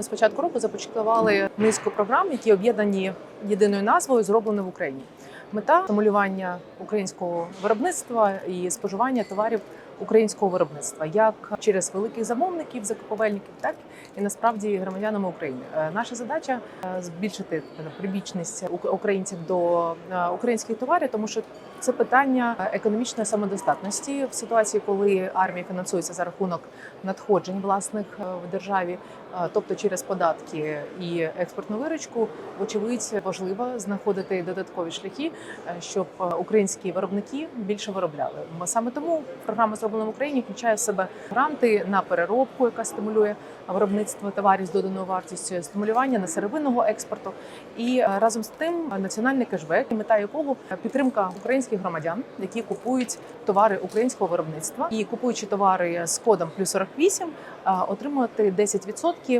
З початку року започаткували низку програм, які об'єднані єдиною назвою Зроблено в Україні. Мета стимулювання українського виробництва і споживання товарів українського виробництва, як через великих замовників, закупівельників, так і насправді громадянами України. Е, Наша задача е, збільшити прибічність ук- українців до е, українських товарів, тому що це питання економічної самодостатності в ситуації, коли армія фінансується за рахунок надходжень власних в державі, тобто через податки і експортну виручку, вочевидь важливо знаходити додаткові шляхи, щоб е, українські виробники більше виробляли. Саме тому програма зроблена в Україні включає в себе гранти на переробку, яка стимулює виробництво товарів з доданою вартістю, стимулювання несировинного експорту і е, разом з тим е, національний кешбек, мета якого е, підтримка українських громадян, які купують товари українського виробництва і купуючи товари з кодом плюс 48, е, отримувати 10%